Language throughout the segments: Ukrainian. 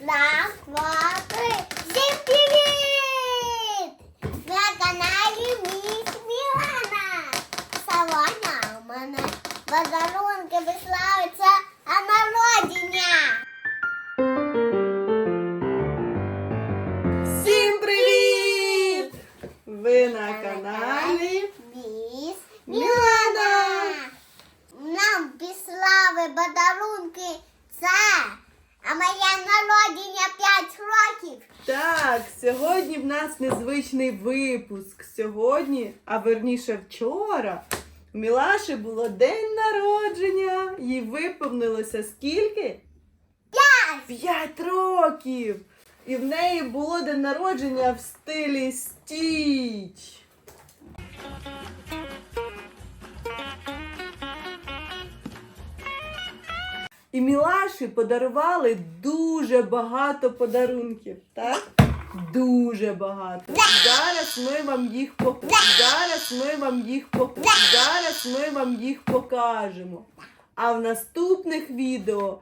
Раз, два, Так, сьогодні в нас незвичний випуск. Сьогодні, а верніше вчора, у Мілаші було день народження. Їй виповнилося скільки? П'ять. П'ять років! І в неї було день народження в стилі стіч. І Мілаші подарували дуже багато подарунків, так? Дуже багато. Зараз ми вам їх пок... Зараз ми вам їх пок... Зараз ми вам їх покажемо. А в наступних відео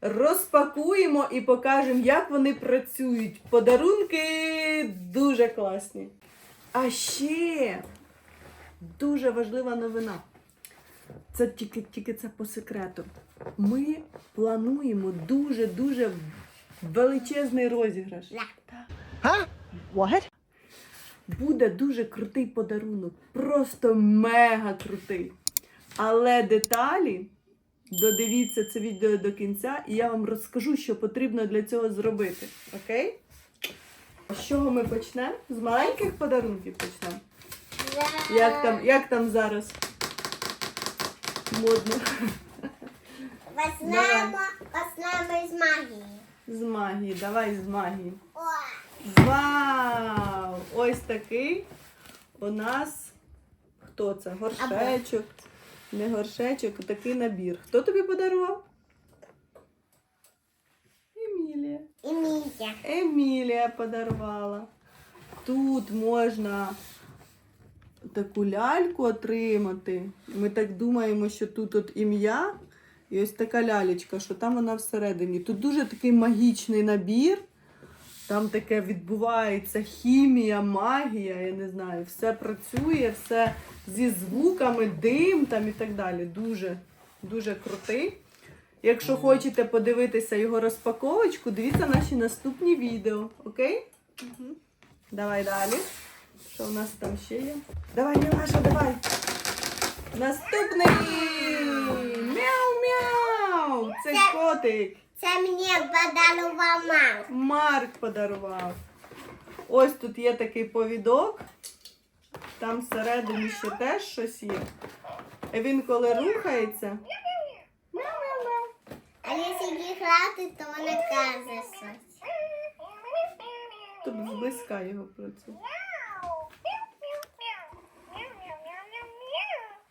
розпакуємо і покажемо, як вони працюють. Подарунки дуже класні. А ще дуже важлива новина. Це тільки, тільки це по секрету. Ми плануємо дуже-дуже величезний розіграш. Да. What? Буде дуже крутий подарунок. Просто мега крутий. Але деталі додивіться це відео до кінця, і я вам розкажу, що потрібно для цього зробити. Окей? З чого ми почнемо? З маленьких подарунків почнемо. Як там, як там зараз? Модно. Почнемо, почнемо з магії. З магії. Давай з магії. О, Вау! Ось такий у нас. Хто це? Горшечок. Не горшечок, а такий набір. Хто тобі подарував? Емілія. і Мія. Емілія подарувала. Тут можна таку ляльку отримати. Ми так думаємо, що тут от ім'я і ось така лялечка, що там вона всередині. Тут дуже такий магічний набір. Там таке відбувається хімія, магія, я не знаю, все працює, все зі звуками, дим там і так далі. Дуже, дуже крутий. Якщо хочете подивитися його розпаковочку, дивіться наші наступні відео. Окей? Давай далі. Що у нас там ще є? Давай, Мілаша, давай. Наступний! Мяу-мяу! Це- котик. Це мені подарував мама. Марк подарував. Ось тут є такий повідок. Там всередині ще теж щось є. І він коли рухається. А якщо грати, то вона каже щось. Тут зблизька його працює.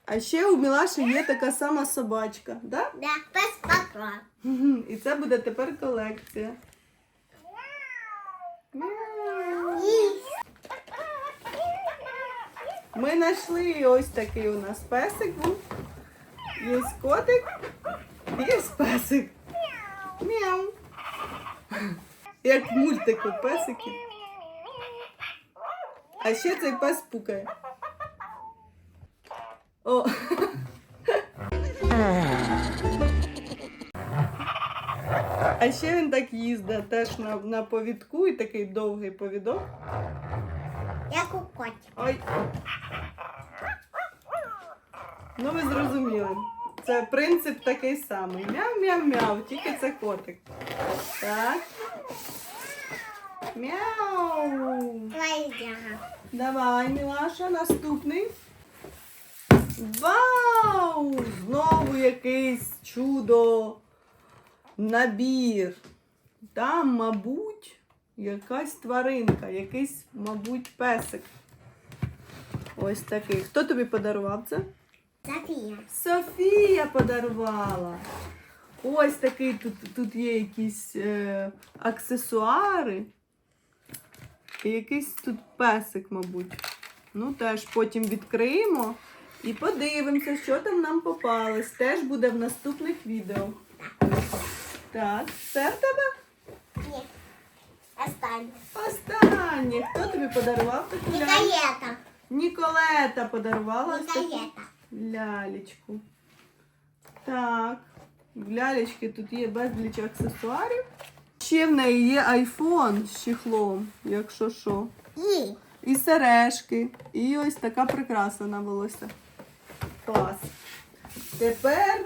А ще у Мілаші є така сама собачка, да? Да, пес поклав. І це буде тепер колекція. Ми знайшли ось такий у нас песик. був. Є котик, є песик. Мяу. Як мультику песики. А ще цей пес пукає. О. А ще він так їздить теж на, на повідку і такий довгий повідок. Як у котика. Ой. Ну ви зрозуміли. Це принцип такий самий. Мяу-мяу-мяу, тільки це котик. Так. Мяу. Давай, Мілаша, наступний. Вау! Знову якийсь чудо набір. Там, мабуть, якась тваринка, якийсь, мабуть, песик. Ось такий. Хто тобі подарував це? Софія. Софія подарувала. Ось такий тут, тут є якісь е, аксесуари. І якийсь тут песик, мабуть. Ну, теж потім відкриємо і подивимося, що там нам попалось. Теж буде в наступних відео. Так, все в тебе? Ні. Останнє. Останнє. Хто тобі подарував таку ляльку? Нікаєта. Ніколета подарувала ось таку Нікаєта. лялечку. Так. В лялечки тут є безліч аксесуарів. Ще в неї є айфон з чехлом, якщо що. І. І сережки. І ось така прикраса на волосся. Клас. Тепер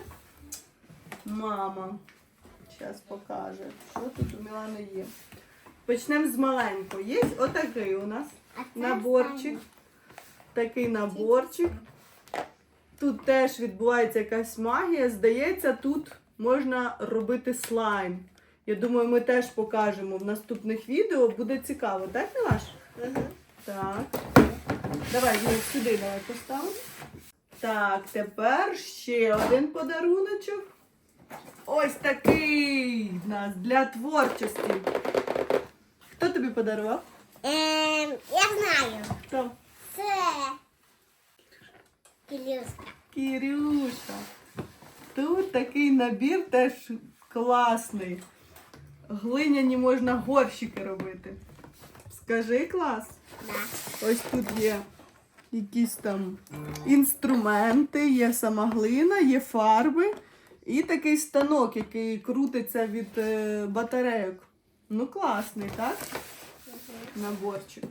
мама. Зараз покаже, що тут у Мілани є. Почнемо з маленького. Є отакий у нас наборчик. Такий наборчик. Тут теж відбувається якась магія. Здається, тут можна робити слайм. Я думаю, ми теж покажемо в наступних відео. Буде цікаво, так, Мілаш? Мгм. Так. Давай сюди давай поставимо. Так, тепер ще один подаруночок. Ось такий в нас для творчості. Хто тобі подарував? Ем, я знаю. Хто? Це Кілюшка. Кирюша. Тут такий набір теж класний. Глиняні можна горщики робити. Скажи клас. Да. Ось тут є якісь там інструменти, є сама глина, є фарби і такий станок, який крутиться від е, батарейок. Ну, класний, так? Наборчик.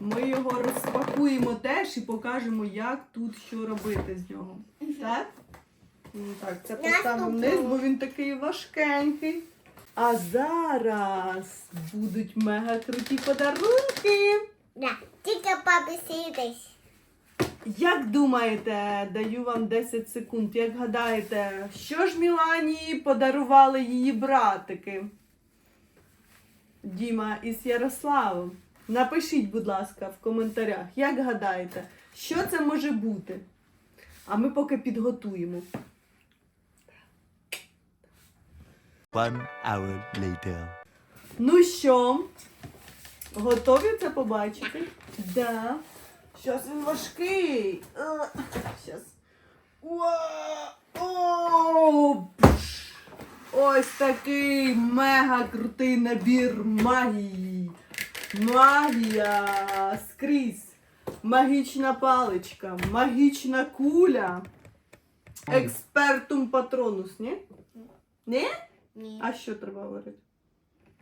Ми його розпакуємо теж і покажемо, як тут що робити з нього. Так? Ну, так, це поставимо вниз, бо він такий важкенький. А зараз будуть мега круті подарунки. Да. Тільки папі сидиш. Як думаєте, даю вам 10 секунд, як гадаєте, що ж Мілані подарували її братики? Діма із Ярославом. Напишіть, будь ласка, в коментарях, як гадаєте, що це може бути? А ми поки підготуємо. One hour later. Ну що, готові це побачити? Да. Щас він важкий. Щас. О! Ось такий мега крутий набір магії. Магія скрізь. Магічна паличка, магічна куля. Експертум патронус, ні? Ні? Ні. А що треба говорити?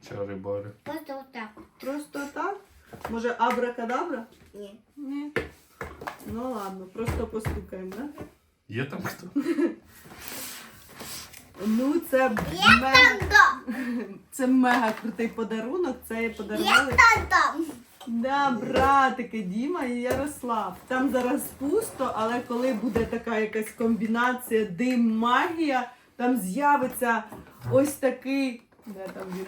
Чари-бари. Просто отак. Просто так? Може абракадабра? Ні. Ні. Ну ладно, просто постукаємо, да? Є там хто? Ну, це мега, це мега крутий подарунок. Це подарували да, братики Діма і Ярослав. Там зараз пусто, але коли буде така якась комбінація дим, магія, там з'явиться ось такий. Де там він?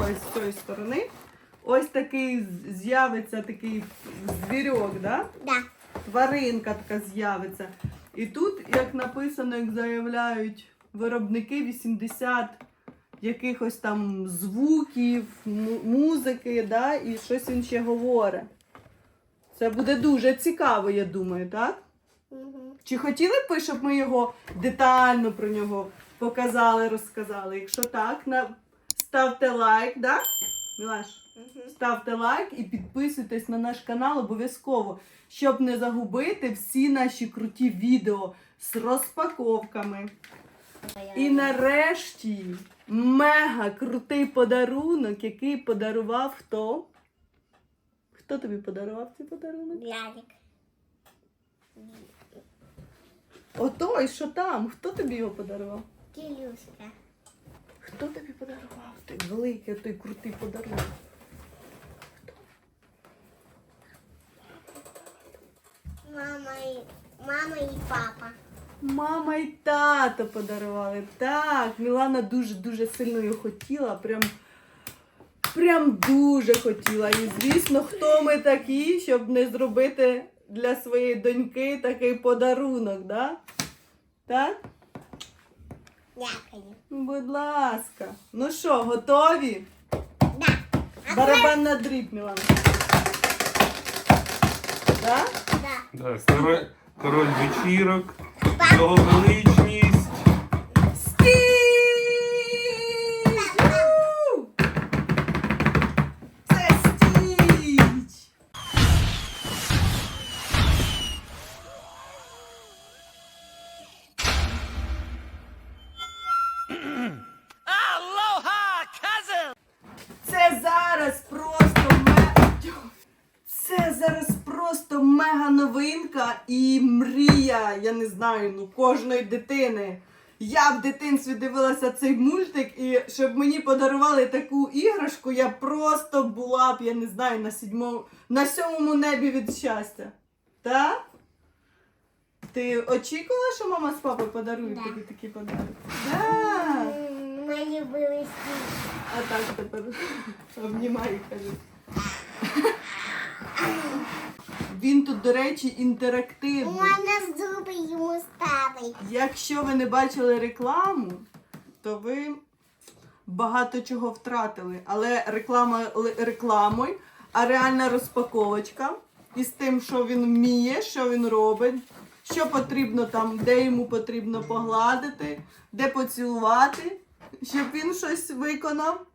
Ось з цієї сторони. Ось такий з'явиться такий звірок, да? Да. тваринка така з'явиться. І тут, як написано, як заявляють виробники 80 якихось там звуків, музики, да, і щось він ще говорить. Це буде дуже цікаво, я думаю, так? Мгм. Чи хотіли б ви, щоб ми його детально про нього показали, розказали? Якщо так, на... ставте лайк, да? Мілаш? Ставте лайк і підписуйтесь на наш канал обов'язково, щоб не загубити всі наші круті відео з розпаковками. І нарешті мега крутий подарунок, який подарував хто? Хто тобі подарував цей подарунок? Владик. Отой, що там? Хто тобі його подарував? Кілюшка. Хто тобі подарував? Той великий, той крутий подарунок. Мама і, мама і папа. Мама і тато подарували. Так, Мілана дуже-дуже сильно його хотіла. Прям, прям дуже хотіла. І звісно, хто ми такі, щоб не зробити для своєї доньки такий подарунок, да? Так? Дякую. Будь ласка. Ну що, готові? Да. А Барабан на дріб, Мілана. Да. Так, король, король вечірок, його величність. Новинка і мрія, я не знаю, ну кожної дитини. Я в дитинстві дивилася цей мультик, і щоб мені подарували таку іграшку, я просто була б, я не знаю, на сідьмому, на сьомому небі від щастя. Так? Ти очікувала, що мама з папою подарують Да. тобі такий подарунок? Так. М, Ми любили. А так тепер обнімай, кажу. Він тут, до речі, інтерактивний. Можна зуби йому ставити. Якщо ви не бачили рекламу, то ви багато чого втратили. Але реклама л- рекламою, а реальна розпаковочка із тим, що він вміє, що він робить, що потрібно там, де йому потрібно погладити, де поцілувати, щоб він щось виконав.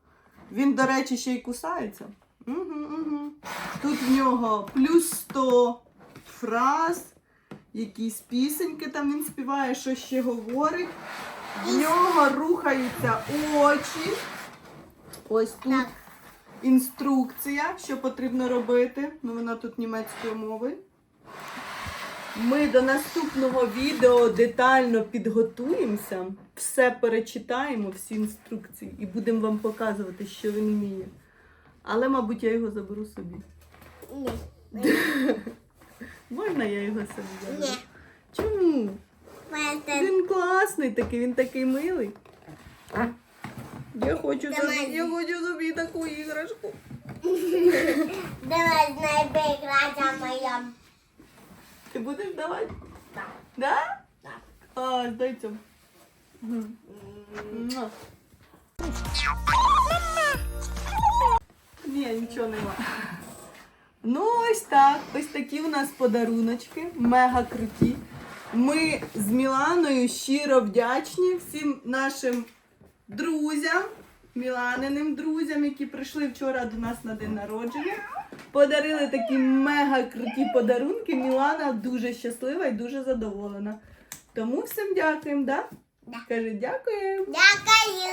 Він, до речі, ще й кусається. Угу, угу. Тут в нього плюс 100 фраз, якісь пісеньки там він співає, що ще говорить. В нього рухаються очі. Ось тут Так. інструкція, що потрібно робити. Ну, вона тут німецькою мовою. Ми до наступного відео детально підготуємося, все перечитаємо, всі інструкції, і будемо вам показувати, що він вміє. Але, мабуть, я його заберу собі. Ні. Можна я його собі заберу? Ні. Чому? Він класний такий, він такий милий. Я хочу собі, я хочу собі таку іграшку. давай знайди грати моя. Ти будеш давати? Так. Да? Так. А, дай цьому. Муа. Ні, нічого нема. Ну, ось так. Ось такі у нас подаруночки. Мега круті. Ми з Міланою щиро вдячні всім нашим друзям, Міланиним друзям, які прийшли вчора до нас на день народження. Подарили такі мега круті подарунки. Мілана дуже щаслива і дуже задоволена. Тому всім дякуємо, да? Да. Кажи дякуємо. Дякую.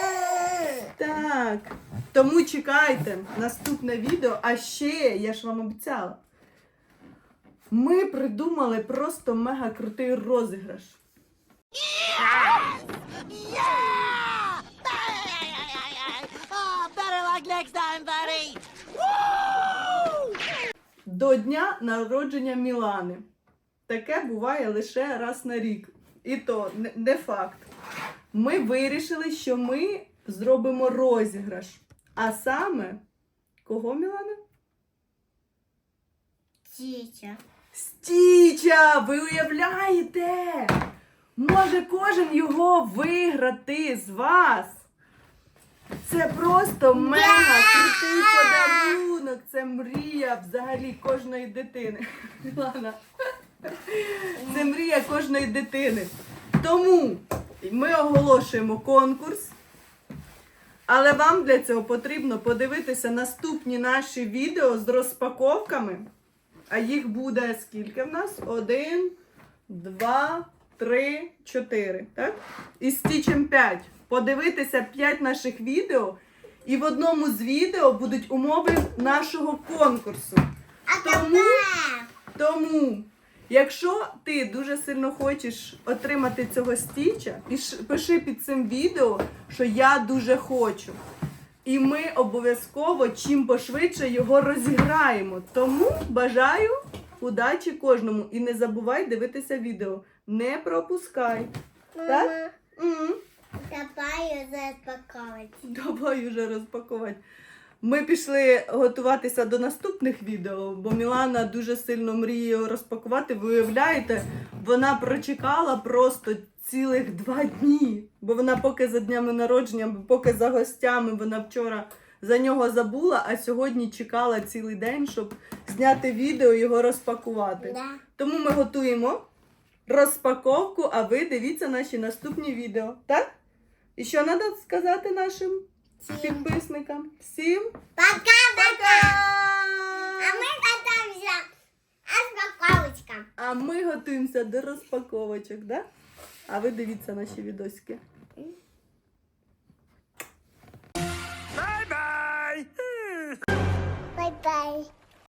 Так. Тому чекайте наступне відео. А ще, я ж вам обіцяла. Ми придумали просто мега крутий розіграш. Time, buddy. До дня народження Мілани. Таке буває лише раз на рік. І то не факт. Ми вирішили, що ми зробимо розіграш. А саме, кого Мілана? Тітя. Стіча! Ви уявляєте? Може кожен його виграти з вас. Це просто мега крутий подарунок. Це мрія взагалі кожної дитини. Ладно. Це мрія кожної дитини. Тому ми оголошуємо конкурс. Але вам для цього потрібно подивитися наступні наші відео з розпаковками. А їх буде скільки в нас? Один, два, три, чотири. Так? І стічем п'ять. Подивитися п'ять наших відео. І в одному з відео будуть умови нашого конкурсу. Тому- Тому, якщо ти дуже сильно хочеш отримати цього стіча, пиши під цим відео, що я дуже хочу. І ми обов'язково чим пошвидше його розіграємо. Тому бажаю удачі кожному. І не забувай дивитися відео. Не пропускай. Так? мама, М. давай розпаковувати. Давай уже розпакувати. Ми пішли готуватися до наступних відео, бо Мілана дуже сильно мріє розпакувати. Ви уявляєте, вона прочекала просто цілих два дні. Бо вона поки за днями народження, поки за гостями, вона вчора за нього забула, а сьогодні чекала цілий день, щоб зняти відео і його розпакувати. Да. Тому ми готуємо розпаковку, а ви дивіться наші наступні відео. Так? І що треба сказати нашим підписникам. Всім пока-пока! А ми готуємося розпаковочкам. А ми готуємося до розпаковочок, да? А ви дивіться наші відосики. Bye-bye! Bye-bye!